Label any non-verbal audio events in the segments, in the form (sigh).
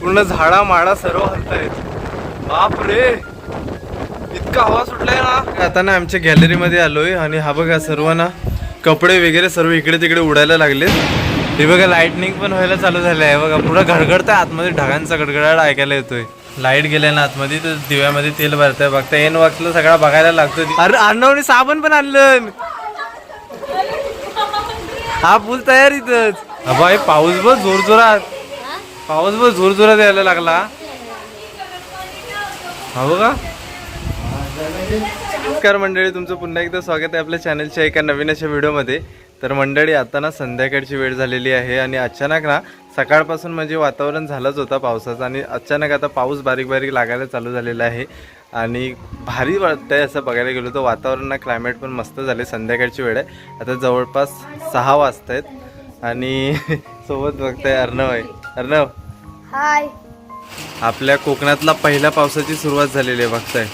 पूर्ण झाडा माडा सर्व हलतायत. बाप रे! इतका हवा सुटलाय ना. आता ना आमच्या गॅलरीमध्ये आलोय आणि हा बघा सर्व ना कपडे वगैरे सर्व इकडे तिकडे उडायला लागले हे बघा लाईटनिंग पण व्हायला चालू झाले आहे बघा पुढं गडगडतं आतमध्ये ढगांचा गडगडाट ऐकायला येतोय. लाइट गेल्या ना आतमध्ये तर दिव्यामध्ये तेल भरतंय. बघता एन वाचलं सगळा बघायला लागतो अरे अर्णवने साबण पण आणलं. हा पूल तयार इथंच. अबा हे पाऊस बघ जोर जोरात पाऊस बघ जोर जोरात यायला लागला. हो का? नमस्कार मंडळी तुमचं पुन्हा एकदा स्वागत आहे आपल्या चॅनलच्या एका नवीन अशा व्हिडिओमध्ये. तर मंडळी आता ना संध्याकाळची वेळ झालेली आहे आणि अचानक ना सकाळपासून म्हणजे वातावरण झालंच होता पावसाचं आणि अचानक आता पाऊस बारीक बारीक लागायला चालू झालेला आहे. आणि भारी वाटतंय असं बघायला गेलो तर वातावरण ना क्लायमेट पण मस्त झाले संध्याकाळची वेळ आहे. आता जवळपास सहा वाजता आहेत आणि (laughs) सोबत बघताय अर्णव आहे. अर्णव हाय. आपल्या कोकणातला पहिल्या पावसाची सुरुवात झालेली आहे बघताय.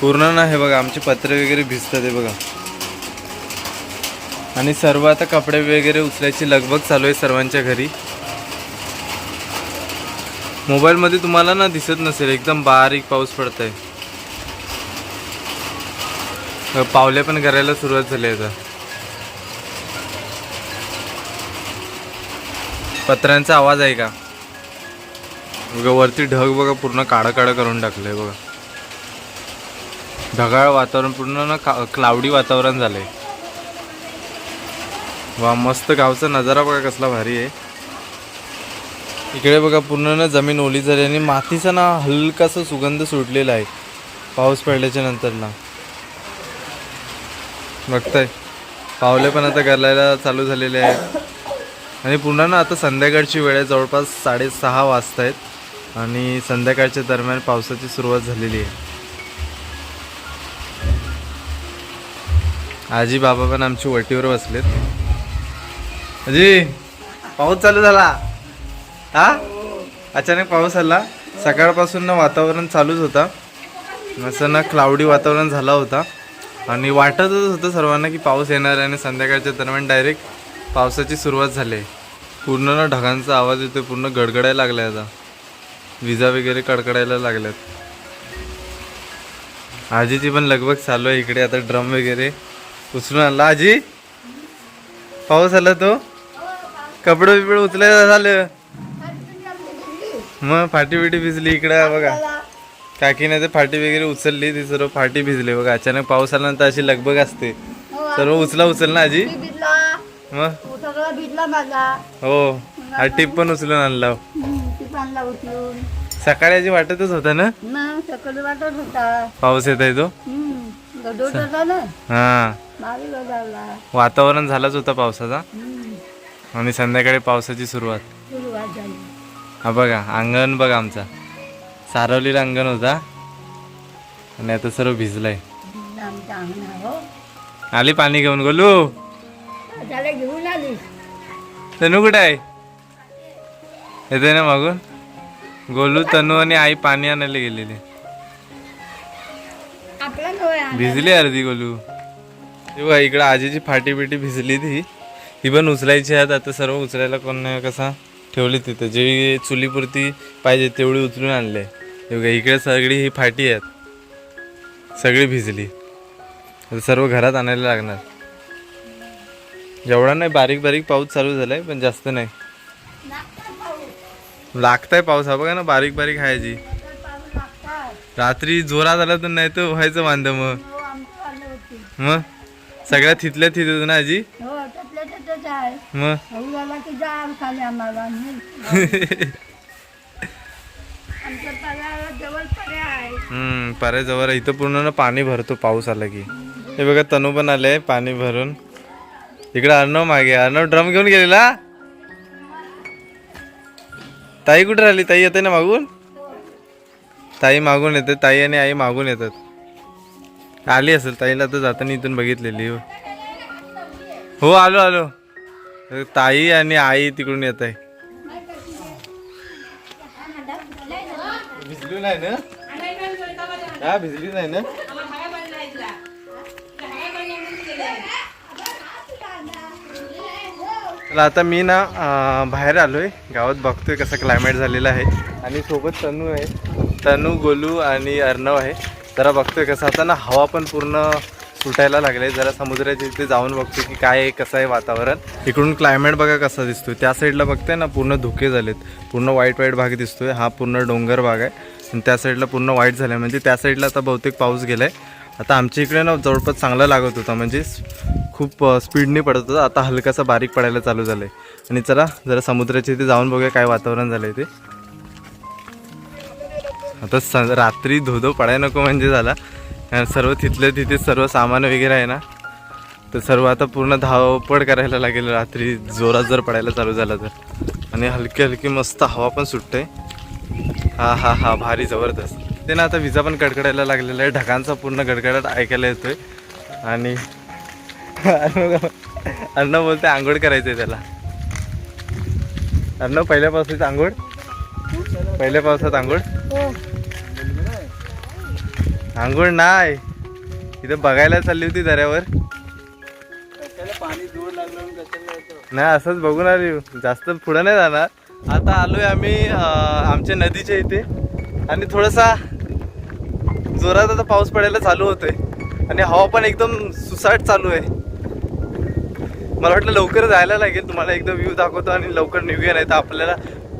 पूर्ण ना हे बघा आमचे पत्रे वगैरे भिजतात हे बघा. आणि सर्व आता कपडे वगैरे उचलायची लगबग चालू आहे सर्वांच्या घरी. मोबाईलमध्ये तुम्हाला ना दिसत नसेल एकदम बारीक पाऊस पडत आहे पावले पण करायला सुरुवात झाली आहे आता. पत्र्यांचा आवाज आहे का? बघा वरती ढग बघा पूर्ण काळं काळं करून टाकलंय बघा. ढगाळ वातावरण पूर्ण ना का क्लाउडी वातावरण झालंय. वा मस्त गावचा नजारा बघा कसला भारी आहे. इकडे बघा पूर्ण ना जमीन ओली झाली आणि मातीचा ना हलकासा सुगंध सुटलेला आहे. पाऊस पडल्याच्या नंतर ना. बघताय. पावले पण आता गरलायला चालू झालेले आहेत. आणि पुन्हा ना आता संध्याकाळची वेळ आहे जवळपास साडेसहा वाजता आहेत आणि संध्याकाळच्या दरम्यान पावसाची सुरुवात झालेली आहे. आजी बाबा पण आमची वटीवर बसलेत. आजी पाऊस चालू झाला. हा? अचानक पाऊस आला. सकाळपासून ना वातावरण चालूच होता. असं ना क्लाउडी वातावरण झाला होता. आणि वाटतच होतं सर्वांना की पाऊस येणार आहे आणि संध्याकाळच्या दरम्यान डायरेक्ट पावसाची सुरुवात झाली. आहे. पूर्ण ना ढगांचा आवाज येतो पूर्ण गडगडायला लागला आहे आता. विजा वगैरे कडकडायला लागल्यात. आजीची पण लगबग चालू आहे इकडे आता ड्रम वगैरे उचलून आणला. आजी पाऊस आला तो? कपडे बिपडे उचलायला झालं? मग फाटी बिटी भिजली इकडे बघा. काकीने ते फाटी वगैरे उचलली ती सर्व फाटी भिजली. बघा अचानक पाऊस आल्यानंतर अशी लगबग असते. सर्व उचला उचल ना आजी. सगळं भिजला माझा. हो. हा टीप पण उचलून आणला. बांधला उचलून. सकाळी वाटतच होता ना? ना सकाळी वाटत होता. पाऊस येत आहे तो? हा. वातावरण झालाच होता पावसाचा? आणि संध्याकाळी पावसाची सुरुवात. हा बघा अंगण बघा आमचा. सारवलेला अंगण होता. आणि आता सर्व भिजलाय. हो. आली पाणी घेऊन गोलू? त्याला घेऊन आली. तनू कुठे आहे? येते ना मागून? गोलू तनू आणि आई पाणी आणायला गेलेले. आपला भिजली अर्धी गोलू. हे बघा इकडं आजीची फाटी बिटी भिजली ती. ही पण उचलायची आहेत. आता सर्व उचलायला कोण नाही कसा? ठेवली तिथं. जे चुलीपुरती पाहिजे तेवढी उचलून आणले. हे बघा इकडे सगळी ही फाटी आहेत. सगळी भिजली. आता सर्व घरात आणायला लागणार. जेवढा नाही बारीक बारीक पाऊस चालू झालाय पण जास्त नाही. लागताय पाऊस हा बघा ना बारीक बारीक आहे जी. रात्री जोरात आला तर नाही तर व्हायचं वांद मग. मग? सगळ्या तिथल्या तिथे ना आजी मग? हळू जवळ आहे. इथं पूर्ण ना पाणी भरतो पाऊस आला की. हे बघा तनू पण आले पाणी भरून. इकडे अर्णव मागे. अर्णव ड्रम घेऊन गेलेला? ताई कुठे राहिली? ताई येते ना मागून? ताई मागून येते. ताई आणि आई मागून येतात. आली असेल ताईला तर जाताना इथून बघितलेली. हो हो आलो आलो. ताई आणि आई तिकडून येत आहे. भिजली नाही ना? भिजली नाही ना? चला आता मी ना बाहेर बाहेर आलोय. गावात बघतोय कसं क्लायमेट झालेलं आहे. आणि सोबत तनू आहे. तनू गोलू आणि अर्णव आहे. जरा बघतोय कसं. आता ना हवा पण पूर्ण सुटायला लागले जरा समुद्राच्या इथे जाऊन बघतोय की काय आहे कसं आहे वातावरण. इकडून क्लायमेट बघा कसा दिसतोय. त्या साईडला बघताय ना पूर्ण धुके झालेत. पूर्ण वाईट वाईट भाग दिसतोय. हा पूर्ण डोंगर भाग आहे. आणि त्या साईडला पूर्ण वाईट झालं म्हणजे त्या साईडला आता बहुतेक पाऊस गेलाय. आता आमच्या इकडे ना जवळपास चांगला लागत होता म्हणजे खूप स्पीडने पडत होता. आता हलकासा बारीक पडायला चालू झालं आहे आणि चला जरा समुद्राच्या इथे जाऊन बघूया काय वातावरण झालं आहे ते. आता स रात्री धोधो पडायला नको म्हणजे झाला. कारण सर्व तिथले तिथे सर्व सामान वगैरे आहे ना. तर सर्व आता पूर्ण धावपळ करायला लागेल रात्री. जोरात जर पडायला चालू झाला तर. आणि हलकी हलकी मस्त हवा पण सुटते. हा हा हा भारी जबरदस्त. ते ना आता विजा पण कडकडायला लागलेला आहे. ढगांचा पूर्ण गडगडाट ऐकायला येतोय. आणि अन्न बोलते आंघोळ करायचंय त्याला. अन्न पहिल्या पावसाची आंघोळ? पहिल्या पावसात आंघोळ? आंघोळ नाही. इथं बघायला चालली होती दऱ्यावर. नाही असंच बघून आली. जास्त पुढं नाही जाणार. आता आलोय आम्ही आमच्या नदीच्या इथे. आणि थोडासा जोरात आता पाऊस पडायला चालू होतोय. आणि हवा पण एकदम सुसाट चालू आहे. मला वाटलं लवकर जायला लागेल तुम्हाला एकदम व्ह्यू दाखवतो आणि लवकर निघूया नाही तर आपल्याला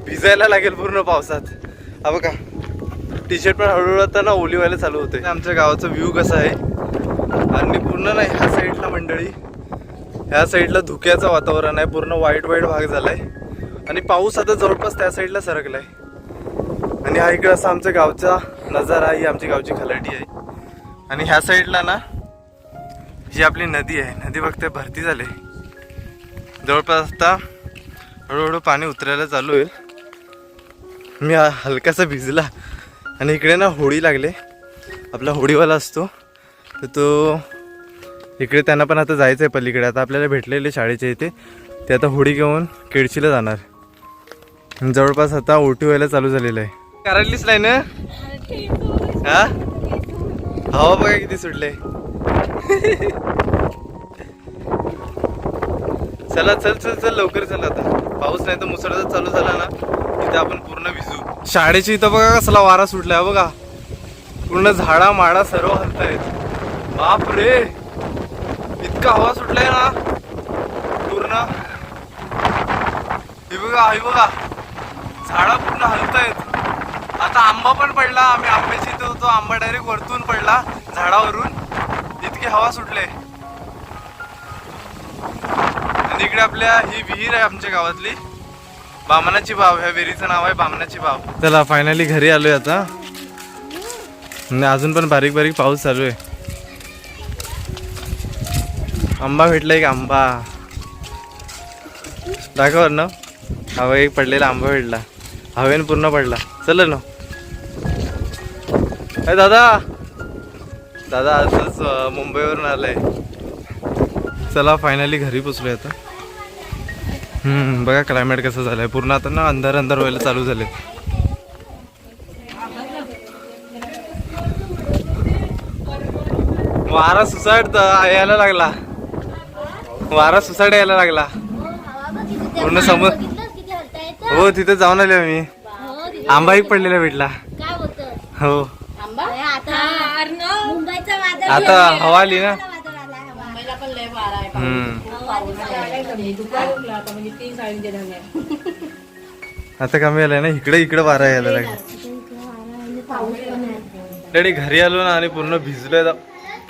भिजायला लागेल पूर्ण पावसात. हा बघा टी शर्ट पण हळूहळू आता ना ओली व्हायला चालू होते आमच्या गावाचा व्ह्यू कसा आहे? आणि पूर्ण ना ह्या साईडला मंडळी ह्या साईडला धुक्याचं वातावरण आहे. पूर्ण वाईट वाईट भाग झाला आहे आणि पाऊस आता जवळपास त्या साईडला सरकला आहे आणि हा इकडं असा आमच्या गावचा नजारा ही आमची गावची खलाटी आहे. आणि ह्या साईडला ना ही आपली नदी आहे. नदी बघते भरती झाली. जवळपास आता हळूहळू पाणी उतरायला चालू आहे मी हलकासा भिजला. आणि इकडे ना होळी लागले. आपला होळीवाला असतो. तर तो इकडे त्यांना पण आता जायचं आहे पलीकडे. आता आपल्याला भेटलेले शाळेच्या इथे. ते आता होळी घेऊन केडशीला जाणार. जवळपास आता ओटी व्हायला चालू झालेलं आहे. करायलीच नाही ना? हा? हवा बघा किती सुटले चला चल चल चल लवकर चल आता. पाऊस नाही तर मुसळधार चालू झाला ना तिथे आपण पूर्ण भिजू. शाळेची इथं बघा कसला वारा सुटलाय बघा. पूर्ण झाडा माडा सर्व हलतायत. बाप रे इतका हवा सुटलाय ना पूर्ण. हे बघा हे बघा. झाडा पूर्ण हलतायत. आता आंबा पण पडला आम्ही आंब्याची तो होतो आंबा डायरेक्ट वरतून पडला झाडावरून. इतकी हवा सुटले. आणि इकडे आपल्या ही विहीर आहे आमच्या गावातली. बामणाची बाव ह्या विहिरीचं नाव आहे बामणाची बाव चला फायनली घरी आलोय आता. अजून पण बारीक बारीक पाऊस चालू आहे. आंबा भेटला एक आंबा. दाखव ना. हवा एक पडलेला आंबा भेटला. हवेन पूर्ण पडला. चल ना. अरे दादा. दादा आजच अं, मुंबईवरून आलाय. चला फायनली घरी पोचलोय आता. हम्म बघा क्लायमेट कसं झालंय. पूर्ण आता ना अंधार अंधार व्हायला चालू झाले वारा सुसाट यायला लागला. वारा सुसाट यायला लागला. पूर्ण समोर हो तिथे जाऊन आले आम्ही आंबा एक पडलेला भेटला. हो. आता हवा आली ना. मुंबईला पण लय वारा आहे हम्म. आता कमी आलाय ना इकडे इकडे वारा यायला लागला. डॅडी घरी आलो ना आणि पूर्ण भिजलोय आता.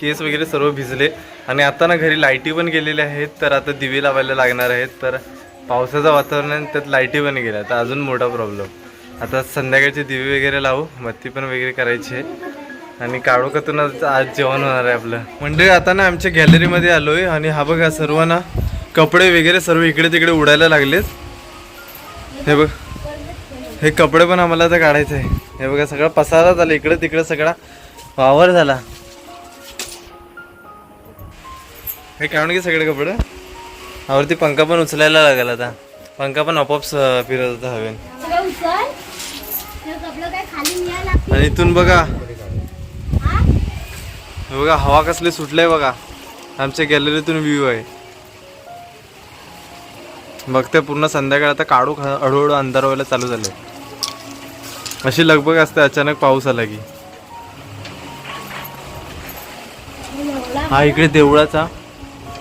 केस वगैरे सर्व भिजले. आणि आता ना घरी लाईटी पण गेलेल्या आहेत तर आता दिवे लावायला लागणार आहेत. तर पावसाचं वातावरण आहे त्यात लाईटी पण गेल्या. तर अजून मोठा प्रॉब्लेम आता संध्याकाळचे दिवे वगैरे लावू मत्ती पण वगैरे करायची आहे. आणि काढोखातून आज आज जेवण होणार आहे आपलं. म्हणजे आता ना आमच्या गॅलरीमध्ये आलोय आणि हा बघा सर्व ना कपडे वगैरे सर्व इकडे तिकडे उडायला लागलेत. हे बघ हे कपडे पण आम्हाला आता काढायचे आहे. हे बघा सगळा पसारा झाला इकडे तिकडे सगळा वावर झाला. हे काढून घे सगळे कपडे. आवरती पंखा पण उचलायला लागेल आता. पंखा पण आपोआप फिरत होता हवेन. आणि इथून बघा? हे बघा हवा कसली सुटलंय बघा. आमच्या गॅलरीतून व्ह्यू आहे. बघते पूर्ण संध्याकाळ आता काढू हळूहळू अंधार व्हायला चालू झाले. अशी लगबग असते अचानक पाऊस आला की. हा इकडे देवळाचा.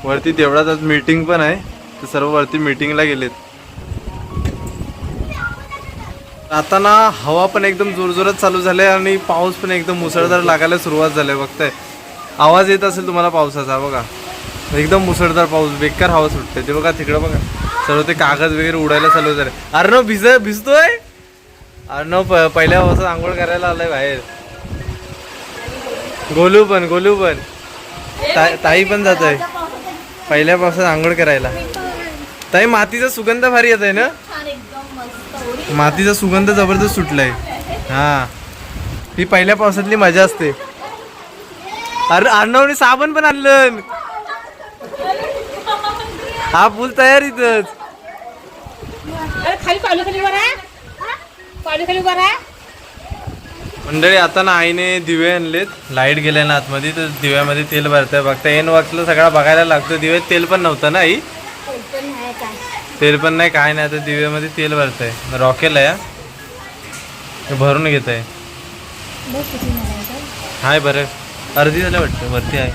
वरती देवळात आज मीटिंग पण आहे. तर सर्व वरती मीटिंगला गेलेत. आता ना हवा पण एकदम जोरजोरात चालू झाले आणि पाऊस पण एकदम मुसळधार लागायला सुरुवात झाली बघताय. आवाज येत असेल तुम्हाला पावसाचा बघा. एकदम मुसळधार पाऊस बेकार हवा सुटते. ते बघा तिकडं बघा. सर्व ते कागद वगैरे उडायला चालू झाले. अर्णव भिज भिजतोय? अर्णव प- पहिल्या पावसात आंघोळ करायला आलाय बाहेर. गोलू पण गोलू पण. ता- ताई पण जात आहे पहिल्या पावसात आंघोळ करायला. ताई मातीचा सुगंध भारी येत आहे ना? मातीचा सुगंध जबरदस्त सुटलाय. हा. ही पहिल्या पावसातली मजा असते. अरे अर्णवने साबण पण आणलं. हा पूल तयार इथंच. अरे खाली पालू खाली बरा पालू खाली बरा मंडळी आता ना आईने दिवे आणलेत. लाइट गेल्या ना आतमध्ये तर दिव्यामध्ये तेल भरतंय. बघता येईन वक्तला सगळा बघायला लागतो दिव्यात तेल पण नव्हतं ना आई? तेल पण नाही काय नाही. आता दिव्यामध्ये तेल भरतंय. रॉकेल आहे भरून घेत आहे हाय बरं. अर्धी झालं वाटतं वरती आहे.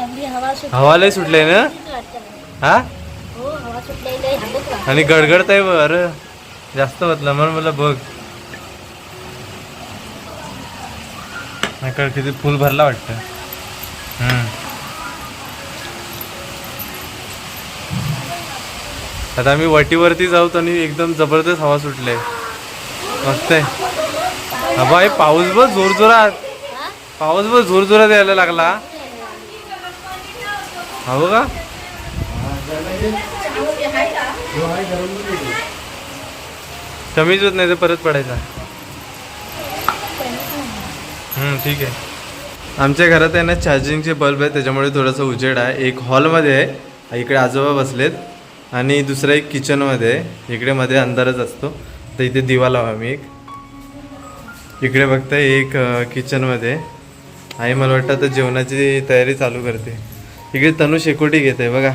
एवढी हवा सुट हवा लय सुटलंय ना? हा? हो हवा सुटलेली आहे हागत का आणि गडगडत आहे बरं जास्त बदला म्हणून मला बघ. इकडं किती फुल भरला वाटतं. हम्म. आता आम्ही वटीवरती जाऊ आणि एकदम जबरदस्त हवा सुटले मस्त आहे. हवा हे पाऊस बघ जोर जोरात पाऊस बघ जोर जोरात यायला लागला. हो का? कमीच होत नाही तर परत पडायचा. हम्म, ठीक आहे. आमच्या घरात आहे ना चार्जिंगचे बल्ब आहे त्याच्यामुळे थोडंसं उजेड आहे. एक हॉलमध्ये आहे इकडे आजोबा बसलेत आणि दुसरा एक किचनमध्ये आहे. इकडे मध्ये अंधारच असतो. तर इथे दिवा लावा मी एक. इकडे बघताय एक किचनमध्ये आई मला वाटतं आता जेवणाची तयारी चालू करते. इकडे तनू शेकोटी घेत आहे बघा.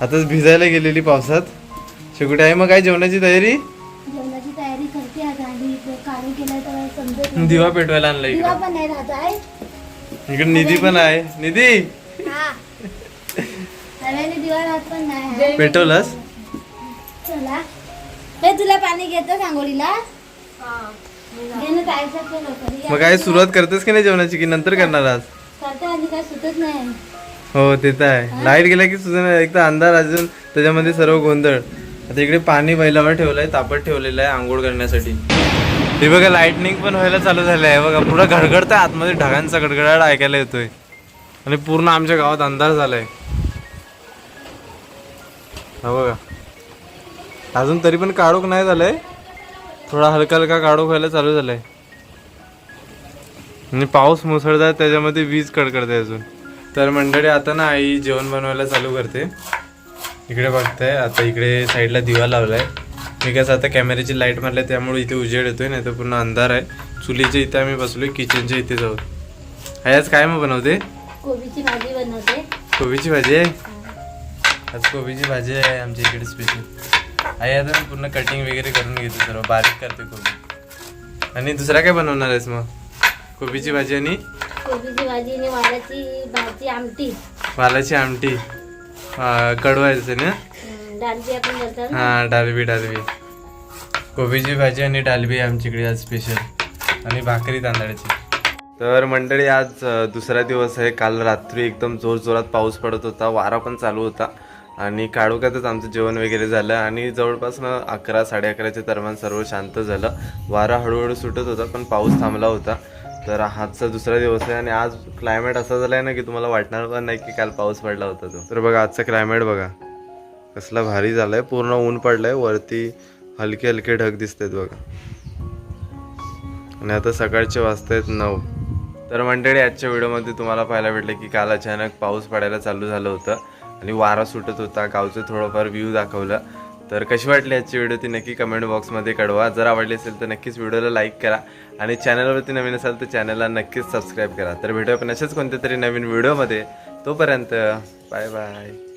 आताच भिजायला गेलेली पावसात. शेकोटी आहे मग काय जेवणाची तयारी? जेवणाची तयारी करते आता आणि इथे काढून केलं तर समजत नाही. दिवा पेटवायला आणला दिवा इकडे पण नाही राहत आहे इकडे निधी पण आहे. निधी! हा. नव्याने दिवा राहत पण नाही आहे. पेटवलास? चला. हे तुला पाणी घेतं सांगोलीला? मग काय सुरुवात करतेस की नाही जेवणाची की नंतर करणार आज? हो ते तर आहे. लाइट गेला की सुद्धा एक तर अंधार अजून त्याच्यामध्ये सर्व गोंधळ. आता इकडे पाणी बैलावर ठेवलंय तापत ठेवलेलं आहे आंघोळ करण्यासाठी. हे बघा लाईटनिंग पण व्हायला चालू झालं आहे बघा पुढं गडगडत आहे आतमध्ये ढगांचा गडगडाट ऐकायला येतोय. आणि पूर्ण आमच्या गावात अंधार झालाय. हा बघा. अजून तरी पण काळोख नाही झालंय. थोडा हलका हलका काळोख व्हायला चालू झालाय. आणि पाऊस मुसळधार त्याच्यामध्ये वीज कडकडते अजून. तर मंडळी आता ना आई जेवण बनवायला चालू करते. इकडे बघताय आता इकडे साईडला दिवा लावलाय. मी कसं आता कॅमेऱ्याची लाइट मारली त्यामुळे इथे उजेड येतोय नाही तर पूर्ण अंधार आहे. चुलीच्या इथे आम्ही बसलोय किचनच्या इथे जाऊ आई आज काय मग बनवते? कोबीची भाजी बनवते. कोबीची भाजी आहे? आज कोबीची भाजी आहे आमच्या इकडे स्पेशल आई आता मी पूर्ण कटिंग वगैरे करून घेते सर्व बारीक करते कोबी. आणि दुसरा काय बनवणार आहेस मग? कोबीची भाजी आणि कोबीची भाजी आणि वालाची भाजी आमटी. वालाची आमटी. कडवायचं ना? हं, आपण हा डालबी डालबी. कोबीची भाजी आणि डालबी आमच्याकडे आज स्पेशल आणि भाकरी तांदळाची. तर मंडळी आज अ, दुसरा दिवस आहे. काल रात्री एकदम जोर जोरात पाऊस पडत होता. वारा पण चालू होता. आणि काळोखातच आमचं जेवण वगैरे झालं आणि जवळपास ना अकरा साडे अकराच्या दरम्यान सर्व शांत झालं. वारा हळूहळू सुटत होता पण पाऊस थांबला होता. तर आजचा दुसरा दिवस आहे आणि आज क्लायमेट असा झाला आहे ना की तुम्हाला वाटणार पण नाही की काल पाऊस पडला होता तो. तर बघा आजचा क्लायमेट बघा. कसला भारी झालाय. पूर्ण ऊन पडलंय. वरती हलके हलके ढग दिसत आहेत बघा. आणि आता सकाळचे वाजतायत नऊ. तर मंडळी आजच्या व्हिडिओमध्ये तुम्हाला पाहायला भेटलं की काल अचानक पाऊस पडायला चालू झालं होतं. आणि वारा सुटत होता गावचं थोडंफार व्ह्यू दाखवलं. तर कशी वाटली याची व्हिडिओ ती नक्की कमेंट बॉक्समध्ये कळवा. जर आवडली असेल तर नक्कीच व्हिडिओला लाईक करा आणि चॅनलवरती नवीन असाल तर चॅनलला नक्कीच सबस्क्राईब करा. तर भेटूया पण अशाच कोणत्या तरी नवीन व्हिडिओमध्ये तोपर्यंत बाय बाय